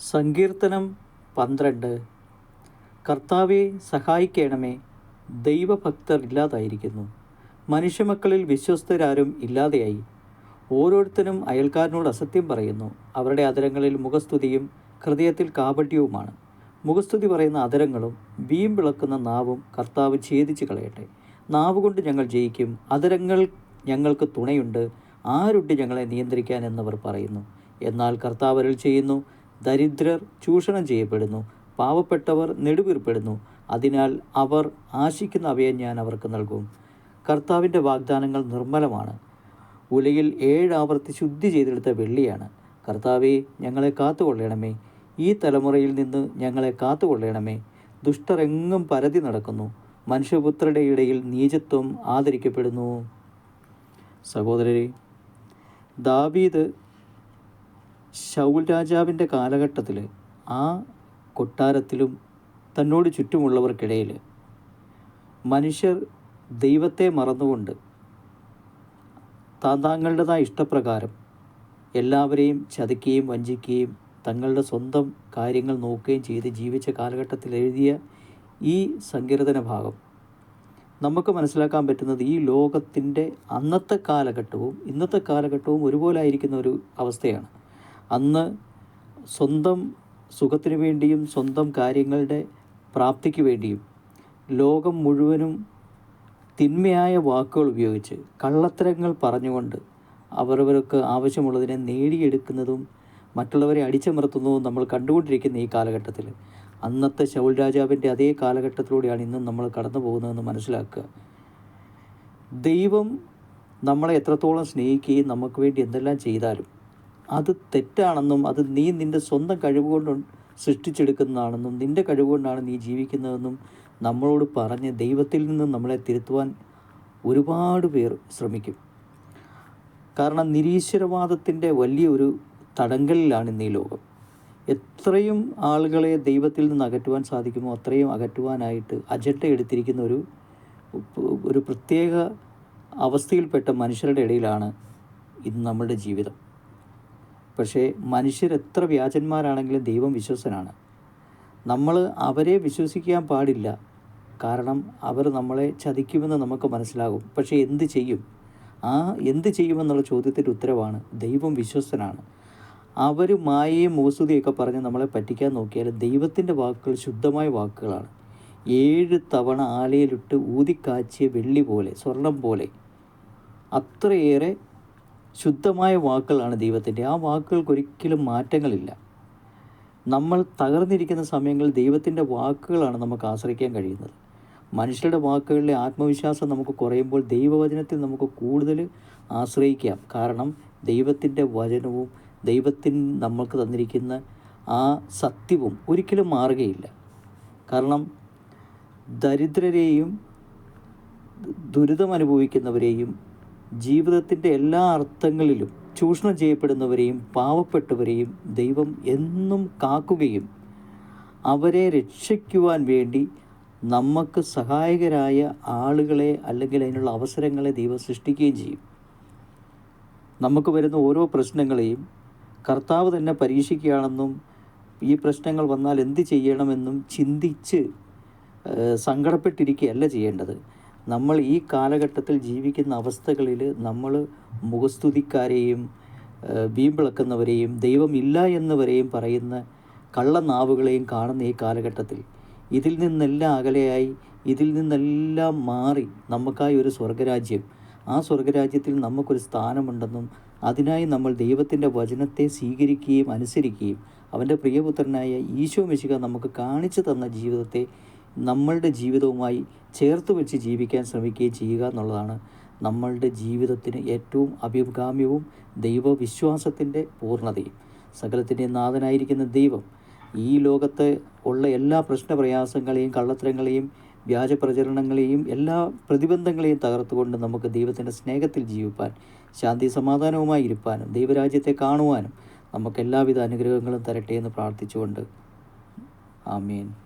സങ്കീർത്തനം പന്ത്രണ്ട്. കർത്താവെ സഹായിക്കണമേ. ദൈവഭക്തർ ഇല്ലാതായിരിക്കുന്നു. മനുഷ്യമക്കളിൽ വിശ്വസ്തരാരും ഇല്ലാതെയായി. ഓരോരുത്തരും അയൽക്കാരനോട് അസത്യം പറയുന്നു. അവരുടെ അതരങ്ങളിൽ മുഖസ്തുതിയും ഹൃദയത്തിൽ കാപട്യവുമാണ്. മുഖസ്തുതി പറയുന്ന അതരങ്ങളും വീം വിളക്കുന്ന നാവും കർത്താവ് ഛേദിച്ച് കളയട്ടെ. നാവ് കൊണ്ട് ഞങ്ങൾ ജയിക്കും. അതരങ്ങൾ ഞങ്ങൾക്ക് തുണയുണ്ട്. ആരുണ്ട് ഞങ്ങളെ നിയന്ത്രിക്കാൻ എന്നവർ പറയുന്നു. എന്നാൽ കർത്താവരിൽ ചെയ്യുന്നു. ദരിദ്രർ ചൂഷണം ചെയ്യപ്പെടുന്നു. പാവപ്പെട്ടവർ നെടുവീർപ്പെടുന്നു. അതിനാൽ അവർ ആശിക്കുന്ന അവയെ ഞാൻ അവർക്ക് നൽകും. കർത്താവിന്റെ വാഗ്ദാനങ്ങൾ നിർമ്മലമാണ്. ഉലയിൽ ഏഴാവർത്തി ശുദ്ധി ചെയ്തെടുത്ത വെള്ളിയാണ്. കർത്താവെ ഞങ്ങളെ കാത്തുകൊള്ളണമേ. ഈ തലമുറയിൽ നിന്ന് ഞങ്ങളെ കാത്തുകൊള്ളണമേ. ദുഷ്ടരെങ്ങും പരതി നടക്കുന്നു. മനുഷ്യപുത്രരുടെ ഇടയിൽ നീചത്വം ആദരിക്കപ്പെടുന്നു. സഹോദരരെ ദാവീദ് ശൗൽ രാജാവിന്റെ കാലഘട്ടത്തിൽ ആ കൊട്ടാരത്തിലും തന്നോട് ചുറ്റുമുള്ളവർക്കിടയിൽ മനുഷ്യർ ദൈവത്തെ മറന്നുകൊണ്ട് താന്താങ്ങളുടേതായ ഇഷ്ടപ്രകാരം എല്ലാവരെയും ചതിക്കുകയും വഞ്ചിക്കുകയും തങ്ങളുടെ സ്വന്തം കാര്യങ്ങൾ നോക്കുകയും ചെയ്ത് ജീവിച്ച കാലഘട്ടത്തിൽ എഴുതിയ ഈ സങ്കീർത്തന ഭാഗം. നമുക്ക് മനസ്സിലാക്കാൻ പറ്റുന്നത് ഈ ലോകത്തിന്റെ അന്നത്തെ കാലഘട്ടവും ഇന്നത്തെ കാലഘട്ടവും ഒരുപോലെ ആയിരിക്കുന്ന ഒരു അവസ്ഥയാണ്. അന്ന് സ്വന്തം സുഖത്തിന് വേണ്ടിയും സ്വന്തം കാര്യങ്ങളുടെ പ്രാപ്തിക്ക് വേണ്ടിയും ലോകം മുഴുവനും തിന്മയായ വാക്കുകൾ ഉപയോഗിച്ച് കള്ളത്തരങ്ങൾ പറഞ്ഞുകൊണ്ട് അവരവർക്ക് ആവശ്യമുള്ളതിനെ നേടിയെടുക്കുന്നതും മറ്റുള്ളവരെ അടിച്ചമർത്തുന്നതും നമ്മൾ കണ്ടുകൊണ്ടിരിക്കുന്ന ഈ കാലഘട്ടത്തിൽ. അന്നത്തെ ശൗൽ രാജാവിന്റെ അതേ കാലഘട്ടത്തിലൂടെയാണ് ഇന്നും നമ്മൾ കടന്നു പോകുന്നതെന്ന് മനസ്സിലാക്കുക. ദൈവം നമ്മളെ എത്രത്തോളം സ്നേഹിക്കുകയും നമുക്ക് വേണ്ടി എന്തെല്ലാം ചെയ്താലും അത് തെറ്റാണെന്നും അത് നീ നിന്റെ സ്വന്തം കഴിവുകൊണ്ട് സൃഷ്ടിച്ചെടുക്കുന്നതാണെന്നും നിന്റെ കഴിവുകൊണ്ടാണ് നീ ജീവിക്കുന്നതെന്നും നമ്മളോട് പറഞ്ഞ് ദൈവത്തിൽ നിന്ന് നമ്മളെ തിരുത്തുവാൻ ഒരുപാട് പേർ ശ്രമിക്കും. കാരണം നിരീശ്വരവാദത്തിന്റെ വലിയൊരു തടങ്കലിലാണ് ഇന്ന് ഈ ലോകം. എത്രയും ആളുകളെ ദൈവത്തിൽ നിന്ന് അകറ്റുവാൻ സാധിക്കുമോ അത്രയും അകറ്റുവാനായിട്ട് അജണ്ട എടുത്തിരിക്കുന്ന ഒരു ഒരു പ്രത്യേക അവസ്ഥയിൽപ്പെട്ട മനുഷ്യരുടെ ഇടയിലാണ് ഇന്ന് നമ്മളുടെ ജീവിതം. പക്ഷേ മനുഷ്യർ എത്ര വ്യാജന്മാരാണെങ്കിലും ദൈവം വിശ്വസനാണ്. നമ്മൾ അവരെ വിശ്വസിക്കാൻ പാടില്ല. കാരണം അവർ നമ്മളെ ചതിക്കുമെന്ന് നമുക്ക് മനസ്സിലാകും. പക്ഷേ എന്ത് ചെയ്യും? ആ എന്ത് ചെയ്യുമെന്നുള്ള ചോദ്യത്തിന്റെ ഉത്തരവാണ് ദൈവം വിശ്വസനാണ്. അവർ മായയും മോസുതിയൊക്കെ പറഞ്ഞ് നമ്മളെ പറ്റിക്കാൻ നോക്കിയാൽ ദൈവത്തിന്റെ വാക്കുകൾ ശുദ്ധമായ വാക്കുകളാണ്. ഏഴ് തവണ ആലയിലിട്ട് ഊതിക്കാച്ചിയ വെള്ളി പോലെ സ്വർണം പോലെ അത്രയേറെ ശുദ്ധമായ വാക്കുകളാണ് ദൈവത്തിന്റെ. ആ വാക്കുകൾക്ക് ഒരിക്കലും മാറ്റങ്ങളില്ല. നമ്മൾ തകർന്നിരിക്കുന്ന സമയങ്ങളിൽ ദൈവത്തിന്റെ വാക്കുകളാണ് നമുക്ക് ആശ്രയിക്കാൻ കഴിയുന്നത്. മനുഷ്യരുടെ വാക്കുകളിലെ ആത്മവിശ്വാസം നമുക്ക് കുറയുമ്പോൾ ദൈവവചനത്തിൽ നമുക്ക് കൂടുതൽ ആശ്രയിക്കാം. കാരണം ദൈവത്തിന്റെ വചനവും ദൈവത്തിന് നമ്മൾക്ക് തന്നിരിക്കുന്ന ആ സത്യവും ഒരിക്കലും മാറുകയില്ല. കാരണം ദരിദ്രരെയും ദുരിതം അനുഭവിക്കുന്നവരെയും ജീവിതത്തിന്റെ എല്ലാ അർത്ഥങ്ങളിലും ചൂഷണം ചെയ്യപ്പെടുന്നവരെയും പാവപ്പെട്ടവരെയും ദൈവം എന്നും കാക്കുകയും അവരെ രക്ഷിക്കുവാൻ വേണ്ടി നമുക്ക് സഹായകരായ ആളുകളെ അല്ലെങ്കിൽ അതിനുള്ള അവസരങ്ങളെ ദൈവം സൃഷ്ടിക്കുകയും ചെയ്യും. നമുക്ക് വരുന്ന ഓരോ പ്രശ്നങ്ങളെയും കർത്താവ് തന്നെ പരീക്ഷിക്കുകയാണെന്നും ഈ പ്രശ്നങ്ങൾ വന്നാൽ എന്ത് ചെയ്യണമെന്നും ചിന്തിച്ച് സങ്കടപ്പെട്ടിരിക്കുകയല്ല ചെയ്യേണ്ടത്. നമ്മൾ ഈ കാലഘട്ടത്തിൽ ജീവിക്കുന്ന അവസ്ഥകളിൽ നമ്മൾ മുഖസ്തുതിക്കാരെയും വീമ്പിളക്കുന്നവരെയും ദൈവമില്ല എന്നവരെയും പറയുന്ന കള്ളനാവുകളെയും കാണുന്ന ഈ കാലഘട്ടത്തിൽ. ഇതിൽ നിന്നെല്ലാം അകലെയായി ഇതിൽ നിന്നെല്ലാം മാറി നമുക്കായി ഒരു സ്വർഗരാജ്യം. ആ സ്വർഗരാജ്യത്തിൽ നമുക്കൊരു സ്ഥാനമുണ്ടെന്നും അതിനായി നമ്മൾ ദൈവത്തിന്റെ വചനത്തെ സ്വീകരിക്കുകയും അനുസരിക്കുകയും അവന്റെ പ്രിയപുത്രനായ ഈശോ മിശിക നമുക്ക് കാണിച്ചു തന്ന ജീവിതത്തെ നമ്മളുടെ ജീവിതവുമായി ചേർത്ത് വെച്ച് ജീവിക്കാൻ ശ്രമിക്കുകയും ചെയ്യുക എന്നുള്ളതാണ് നമ്മളുടെ ജീവിതത്തിന് ഏറ്റവും അഭികാമ്യവും ദൈവവിശ്വാസത്തിന്റെ പൂർണതയും. സകലത്തിന്റെ നാഥനായിരിക്കുന്ന ദൈവം ഈ ലോകത്ത് ഉള്ള എല്ലാ പ്രശ്നപ്രയാസങ്ങളെയും കള്ളത്തരങ്ങളെയും വ്യാജ പ്രചരണങ്ങളെയും എല്ലാ പ്രതിബന്ധങ്ങളെയും തകർത്തുകൊണ്ട് നമുക്ക് ദൈവത്തിന്റെ സ്നേഹത്തിൽ ജീവിപ്പാൻ ശാന്തി സമാധാനവുമായി ഇരുപ്പാനും ദൈവരാജ്യത്തെ കാണുവാനും നമുക്ക് എല്ലാവിധ അനുഗ്രഹങ്ങളും തരട്ടെ എന്ന് പ്രാർത്ഥിച്ചുകൊണ്ട്. ആമീൻ.